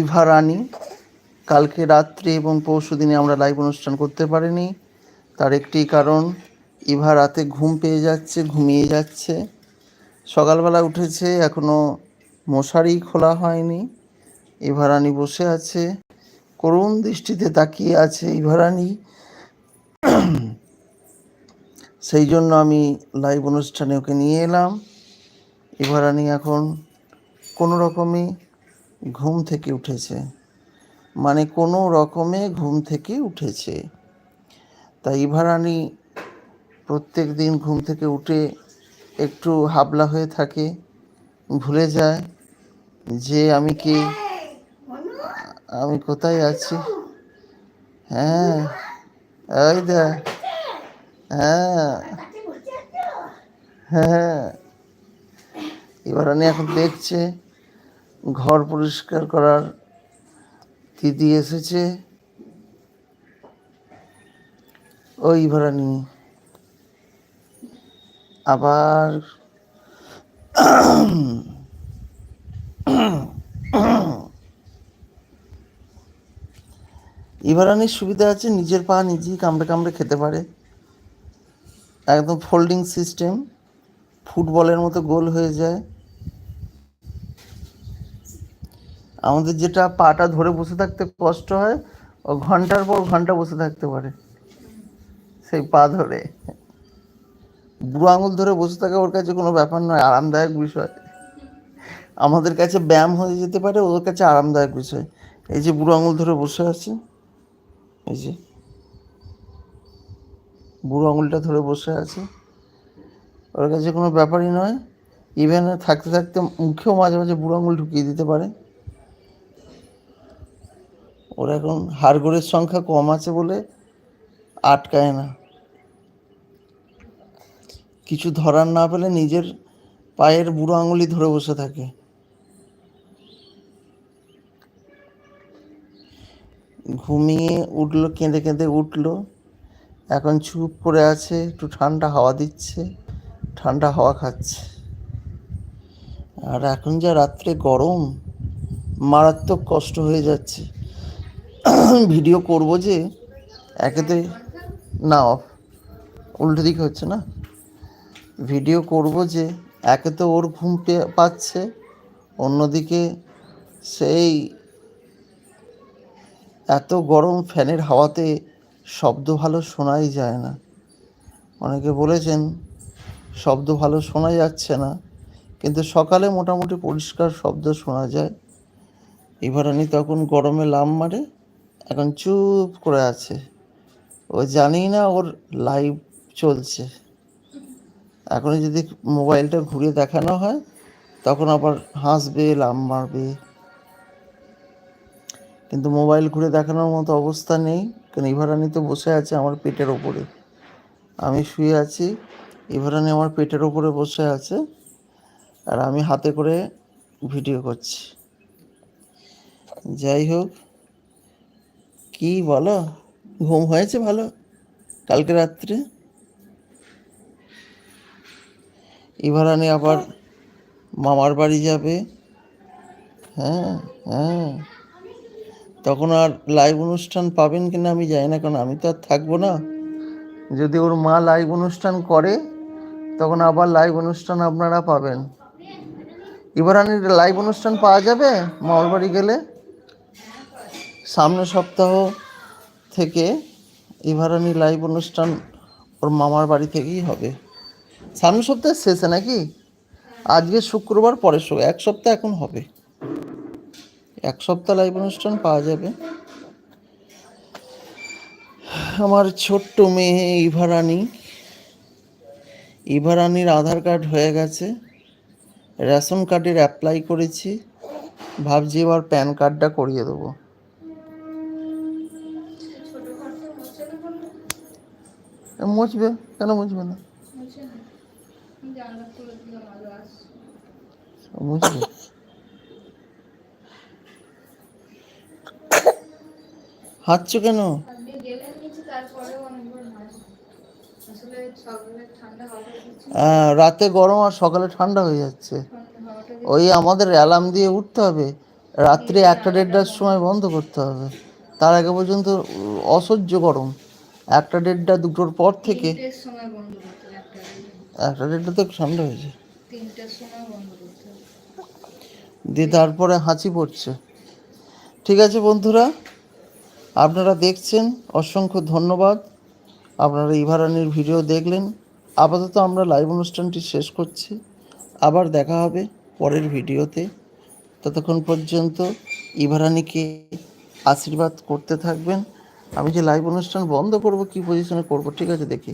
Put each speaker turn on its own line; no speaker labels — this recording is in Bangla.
ইভা রানী, কালকে রাত্রে এবং পরশু দিনে আমরা লাইভ অনুষ্ঠান করতে পারিনি। তার একটি কারণ, ইভা রাতে ঘুম পেয়ে যাচ্ছে, ঘুমিয়ে যাচ্ছে। সকালবেলা উঠেছে, এখনও মশারি খোলা হয়নি। ইভারানি বসে আছে, করুণ দৃষ্টিতে তাকিয়ে আছে ইভারানি সেই জন্য আমি লাইভ অনুষ্ঠানে ওকে নিয়ে এলাম। ইভারানি এখন কোনো রকমে ঘুম থেকে উঠেছে। মানে কোনো রকমে ঘুম থেকে উঠেছে। তাই ইভা রানী প্রত্যেক দিন ঘুম থেকে উঠে একটু হাবলা হয়ে থাকে, ভুলে যায় যে আমি কি, আমি কোথায় আছি? হ্যাঁ এই দেখ হ্যাঁ হ্যাঁ এবার আমি এখন দেখছে ঘর পরিষ্কার করার দিদি এসেছে। ওই ভাড়ানি আবার ইভারানির সুবিধা আছে, নিজের পা নিজেই কামড়ে কামড়ে খেতে পারে। একদম ফোল্ডিং সিস্টেম ফুটবলের মতো গোল হয়ে যায়। আমাদের যেটা পাটা ধরে বসে থাকতে কষ্ট হয়, ও ঘণ্টার পর ঘণ্টা বসে থাকতে পারে। সেই পা ধরে। বুড়ো আঙুল ধরে বসে থাকা ওর কাছে কোনো ব্যাপার নয়, আরামদায়ক বিষয়। আমাদের কাছে ব্যায়াম হয়ে যেতে পারে, ওর কাছে আরামদায়ক বিষয়। এই যে বুড়ো আঙুল ধরে বসে আছে, এই যে। বুড়ো আঙুলটা ধরে বসে আছে। ওর কাছে কোনো ব্যাপারই নয়। ইভেন থাকতে থাকতে মুখেও মাঝে মাঝে বুড়ো আঙুল ঢুকিয়ে দিতে পারে। ওর এখন হাড়গোড়ের সংখ্যা কম আছে বলে আটকায় না। কিছু ধরার না পেলে নিজের পায়ের বুড়ো আঙুলি ধরে বসে থাকে। ঘুমিয়ে উঠল, কেঁদে কেঁদে উঠল। এখন চুপ করে আছে, একটু ঠান্ডা হাওয়া দিচ্ছে, ঠান্ডা হাওয়া খাচ্ছে। আর এখন যা রাত্রে গরম, মারাত্মক কষ্ট হয়ে যাচ্ছে। ভিডিও করব যে একেতে, না, অফ, উল্টো দিকে হচ্ছে না। ভিডিও করব যে একে তো ওর ঘুম পাচ্ছে, অন্যদিকে সেই এত গরম ফ্যানের হাওয়াতে শব্দ ভালো শোনাই যায় না। অনেকে বলেছেন শব্দ ভালো শোনা যাচ্ছে না, কিন্তু সকালে মোটামুটি পরিষ্কার শব্দ শোনা যায়। ইভারানি তখন গরমে লাম মারে এখন চুপ করে আছে। ও জানি না ওর লাইভ চলছে। এখন যদি মোবাইলটা ঘুরে দেখানো হয়, তখন আবার হাসবে, লাম মারবে। কিন্তু মোবাইল ঘুরে দেখানোর মতো অবস্থা নেই, কারণ ইভারানি তো বসে আছে আমার পেটের ওপরে। আমি শুয়ে আছি, ইভারানি আমার পেটের ওপরে বসে আছে, আর আমি হাতে করে ভিডিও করছি। যাই হোক কি বলো? ঘুম হয়েছে ভালো? কালকে রাত্রে? ইভারানি আবার মামার বাড়ি যাবে। হ্যাঁ হ্যাঁ। তখন আর লাইভ অনুষ্ঠান পাবেন কিনা আমি জানি না, কারণ আমি তো আর থাকব না। যদি ওর মা লাইভ অনুষ্ঠান করে, তখন আবার লাইভ অনুষ্ঠান আপনারা পাবেন। ইভারানির লাইভ অনুষ্ঠান পাওয়া যাবে? মামার বাড়ি গেলে? সামনের সপ্তাহ থেকে ইভারানি লাইভ অনুষ্ঠান ওর মামার বাড়ি থেকেই হবে। সামনের সপ্তাহের শেষে নাকি? আজকে শুক্রবার, পরের সপ্তাহ। এক সপ্তাহ এখন হবে। এক সপ্তাহ লাইভ অনুষ্ঠান পাওয়া যাবে। আমার ছোট্ট মেয়ে ইভারানি। ইভারানির আধার কার্ড হয়ে গেছে। রেশন কার্ডের অ্যাপ্লাই করেছি। ভাবছি এবার প্যান কার্ডটা করিয়ে দেবো। মুছবে? কেন মুছবে না? মুছবে? কেন? রাতে গরম আর সকালে ঠান্ডা হয়ে যাচ্ছে। ওই আমাদের অ্যালার্ম দিয়ে উঠতে হবে। রাত্রি একটা দেড়টার সময় বন্ধ করতে হবে। তার আগে পর্যন্ত অসহ্য গরম। একটা দেড়টা দুটোর পর থেকে
একটা
দেড়টা। তো ঠান্ডা হয়েছে দিয়ে তারপরে হাঁচি পড়ছে। ঠিক আছে বন্ধুরা আপনারা দেখছেন অসংখ্য ধন্যবাদ। আপনারা ইভারানির ভিডিও দেখলেন। আপাতত আমরা লাইভ অনুষ্ঠানটি শেষ করছি। আবার দেখা হবে পরের ভিডিওতে। ততক্ষণ পর্যন্ত ইভারানিকে আশীর্বাদ করতে থাকবেন। আমি যে লাইভ অনুষ্ঠান বন্ধ করব কি পজিশনে করব ঠিক আছে দেখি।